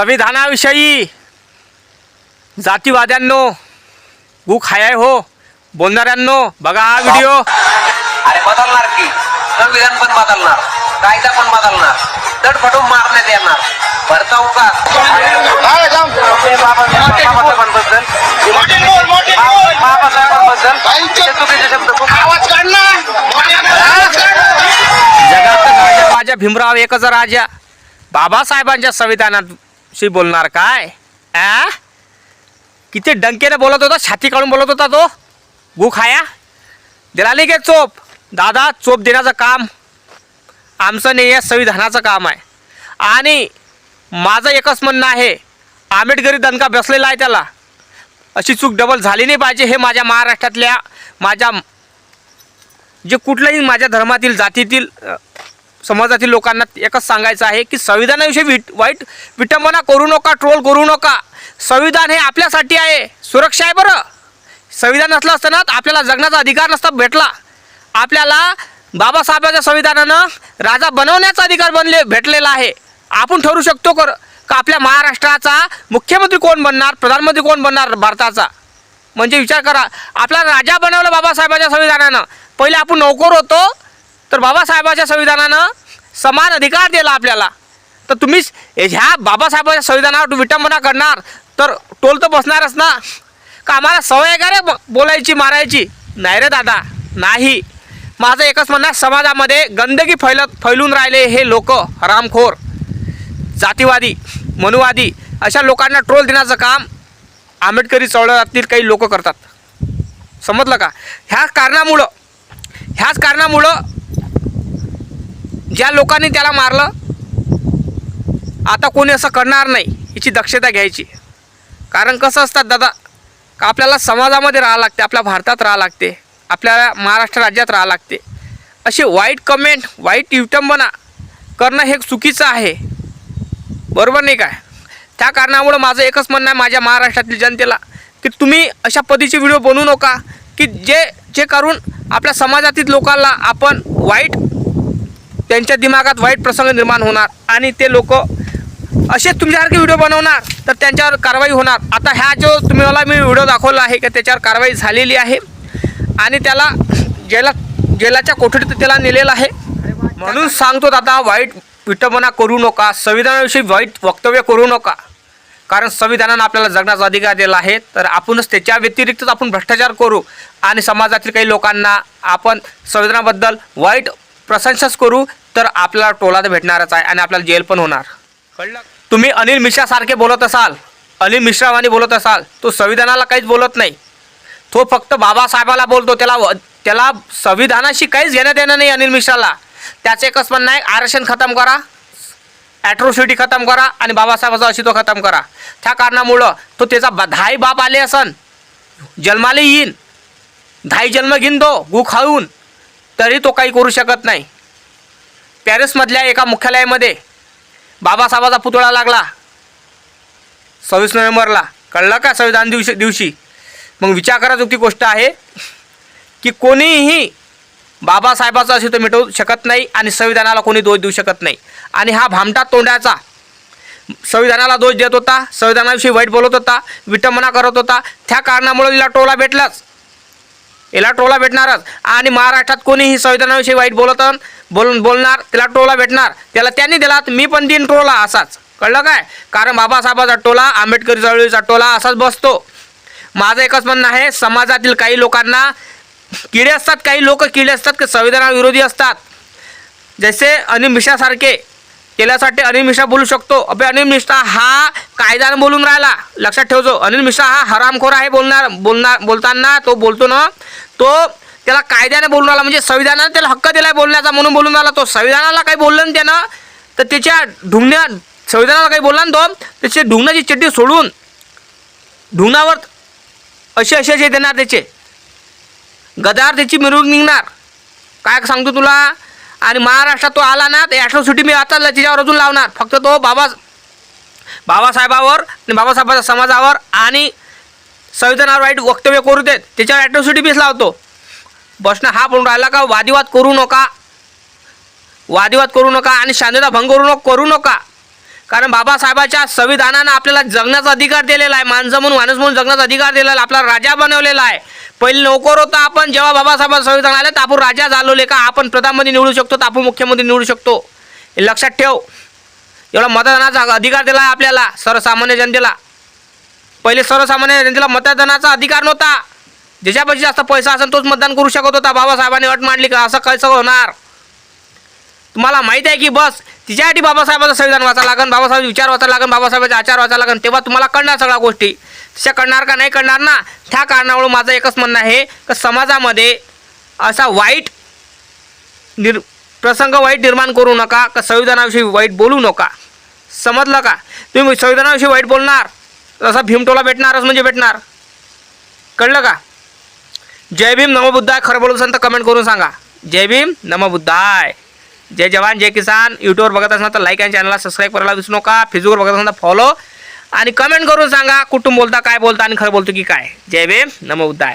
संविधानाविषयी जातीवाद्यांनो गु खाय हो बोलणाऱ्यांनो बघा हा व्हिडिओ. अरे बदलणार की? संविधान पण बदलणार कायदा पण बदलणार दडपडून मारण्यात येणार. भरता बाबासाहेबांबद्दल बाबासाहेबांबद्दल तिचे चुकीचे शब्द खूप जगात राजा माझ्या भीमराव एकच राजा. बाबासाहेबांच्या शी बोलणार काय? आ? किती डंकेने बोलत होता छाती काढून बोलत होता तो. गु खाया? दिला नाही काय चोप? दादा चोप देण्याचं काम आमचं नाही आहे संविधानाचं काम आहे. आणि माझं एकच म्हणणं आहे आंबेडकरी दणका बसलेला आहे त्याला. अशी चूक डबल झाली नाही पाहिजे हे माझ्या महाराष्ट्रातल्या माझ्या जे कुठल्याही माझ्या धर्मातील जातीतील समाजातील लोकांना एकच सांगायचं आहे की संविधानाविषयी विट वाईट विटंबना करू नका ट्रोल करू नका. संविधान हे आपल्यासाठी आहे. सुरक्षा आहे बरं. संविधान नसलं असतं ना आपल्याला जगण्याचा अधिकार नसता भेटला. आपल्याला बाबासाहेबांच्या संविधानानं राजा बनवण्याचा अधिकार बनले भेटलेला आहे. आपण ठरू शकतो कर का आपल्या महाराष्ट्राचा मुख्यमंत्री कोण बनणार प्रधानमंत्री कोण बनणार भारताचा? म्हणजे विचार करा. आपला राजा बनवलं बाबासाहेबांच्या संविधानानं. पहिले आपण नोकर होतो तर बाबासाहेबाच्या संविधानानं समान अधिकार दिला आपल्याला. तर तुम्हीच ह्या बाबासाहेबाच्या संविधानावर विटंबना करणार. तर टोल तर बसणारच ना. का आम्हाला सवय का रे ब- बोलायची मारायची? नाही रे दादा नाही. माझं एकच म्हणणं समाजामध्ये गंदगी फैलत फैलून राहिले हे लोक हरामखोर जातीवादी मनुवादी अशा लोकांना ट्रोल देण्याचं काम आंबेडकरी चळवळातील काही लोक करतात. समजलं का? ह्या कारणामुळं ह्याच कारणामुळं ज्या लोकांनी त्याला मारलं आता कोणी असं करणार नाही याची दक्षता घ्यायची. कारण कसं असतात दादा का आपल्याला समाजामध्ये राहावं लागते आपल्या भारतात राहावं लागते आपल्याला महाराष्ट्र राज्यात राहावं लागते. असे वाईट कमेंट वाईट विटंबना करणं हे चुकीचं आहे. बरोबर नाही काय? त्या कारणामुळं माझं एकच म्हणणं आहे माझ्या महाराष्ट्रातील जनतेला की तुम्ही अशा पद्धतीचे व्हिडिओ बनवू नका की जे जे करून आपल्या समाजातील लोकांना आपण वाईट त्यांच्या दिमागात वाईट प्रसंग निर्माण होणार आणि ते लोक असे तुमच्यासारखे व्हिडिओ बनवणार तर त्यांच्यावर कारवाई होणार. आता ह्या जो तुम्ही मला मी व्हिडिओ दाखवला आहे की त्याच्यावर कारवाई झालेली आहे आणि त्याला जेला जेलाच्या कोठडीत त्याला नेलेलं आहे. म्हणून सांगतो दादा वाईट विटंबना करू नका संविधानाविषयी वाईट वक्तव्य करू नका. कारण संविधानानं आपल्याला जगण्याचा अधिकार दिला आहे. तर आपणच त्याच्या व्यतिरिक्तच आपण भ्रष्टाचार करू आणि समाजातील काही लोकांना आपण संविधानाबद्दल वाईट प्रशंसाच करू. तर आपल्याला टोला तर भेटणारच आहे आणि आपल्याला जेल पण होणार. कळलं तुम्ही अनिल मिश्रासारखे बोलत असाल अनिल मिश्रावानी बोलत असाल तो संविधानाला काहीच बोलत नाही. तो फक्त बाबासाहेबाला बोलतो त्याला त्याला संविधानाशी काहीच घेण्यात येणं नाही अनिल मिश्राला. त्याचं एकच म्हणणं आहे आरक्षण खतम करा ॲट्रोसिटी खतम करा आणि बाबासाहेबाचा अस्तित्व खतम करा. त्या कारणामुळं तो त्याचा बा धाई बाप आले असन. जन्माला येईन. धाई जन्म घेईन तो गु खाऊन तरी तो काही करू शकत नाही. पॅरिसमधल्या एका मुख्यालयामध्ये बाबासाहेबाचा पुतळा लागला. सव्वीस नोव्हेंबरला. कळलं का संविधान दिवशी दिवशी? मग विचार करायची गोष्ट आहे की कोणीही बाबासाहेबाचं अस्तित्व मिटवू शकत नाही आणि संविधानाला कोणी दोष देऊ शकत नाही. आणि हा भामटा तोंडाचा. संविधानाला दोष देत होता संविधानाविषयी वाईट बोलत होता विटंबना करत होता. त्या कारणामुळे तिला टोला भेटलाच. याला टोला भेटणारच. आणि महाराष्ट्रात कोणीही संविधानाविषयी वाईट बोलत बोल बोलणार त्याला टोला भेटणार. त्याला त्यांनी दिला मी पण देईन टोला असाच. कळलं काय? कारण बाबासाहेबाचा टोला आंबेडकरी चळवळीचा टोला असाच बसतो. माझं एकच म्हणणं आहे समाजातील काही लोकांना किडे असतात काही लोक किडे असतात की संविधानाविरोधी असतात. जसे अनिल मिश्रासारखे केल्यासाठी अनिल मिश्रा बोलू शकतो. अबे अनिल मिश्रा हा कायद्यानं बोलून राहिला. लक्षात ठेवतो अनिल मिश्रा हा हरामखोर आहे बोलणार बोलणार बोलताना तो बोलतो ना तो त्याला कायद्याने बोलून राहिला म्हणजे संविधानाने त्याला हक्क दिलाय बोलण्याचा म्हणून बोलून राहिला तो. संविधानाला काही बोललं ना त्यानं तर त्याच्या ढुंगण्या संविधानाला काही बोलला ना तो. त्याची ढुंगणाची चिठ्ठी सोडून ढुंगणावर असे असे जे देणार त्याचे. गदार त्याची मिरवणूक निघणार. काय सांगतो तुला? आणि महाराष्ट्रात तो आला ना तर ॲट्रॉसिटी मी आता तिच्यावर अजून लावणार. फक्त तो बाबा बाबासाहेबावर आणि बाबासाहेबाच्या समाजावर आणि संविधानावर वाईट वक्तव्य करू देत. त्याच्यावर ॲट्रॉसिटी बीच लावतो. बसणं हा पण राहिला का वादिवाद करू नका. वादिवाद करू नका आणि शांतता भंग करू नका करू नका. कारण बाबासाहेबाच्या संविधानानं आपल्याला जगण्याचा अधिकार दिलेला आहे. माणसं म्हणून माणूस म्हणून जगण्याचा अधिकार दिलेला आहे. आपला राजा बनवलेला आहे. पहिले नोकर होता आपण जेव्हा बाबासाहेबांचं संविधान आलं तर आपण राजा झालोले का? आपण प्रधानमंत्री निवडू शकतो तर आपण मुख्यमंत्री निवडू शकतो. हे लक्षात ठेव. एवढा मतदानाचा अधिकार दिला आहे आपल्याला सर्वसामान्य जनतेला. पहिले सर्वसामान्य जनतेला मतदानाचा अधिकार नव्हता. ज्याच्यापाशी जास्त पैसा असेल तोच मतदान करू शकत होता. बाबासाहेबांनी अट मांडली का? असं कसं होणार? तुम्हाला माहीत आहे की बस तिच्यासाठी बाबासाहेबाचं संविधान वाचा लागन बाबासाहेब विचार वाचा लागन बाबासाहेबाचे आचार वाचा लागन तेव्हा तुम्हाला कळणार सगळ्या गोष्टी. तशा कळणार का नाही कळणार ना? त्या कारणामुळे माझं एकच म्हणणं आहे की समाजामध्ये असा वाईट निर प्रसंग वाईट निर्माण करू नका का संविधानाविषयी वाईट बोलू नका. समजलं का? तुम्ही संविधानाविषयी वाईट बोलणार तसा भीमटोला भेटणारच म्हणजे भेटणार. कळलं का? जय भीम नमबुद्धाय खरं बोलू असेल तर कमेंट करून सांगा. जय भीम नमबुद्धाय. जय जवान जय किसान. यूट्यूबवर बघत असणार तर लाईक आणि चॅनलला सबस्क्राईब करायला विसरू नका. फेसबुकवर बघत असणार तर फॉलो आणि कमेंट करून सांगा कुठून बोलता काय बोलता आणि खरं बोलतो की काय. जय भीम. नमो उद्दाय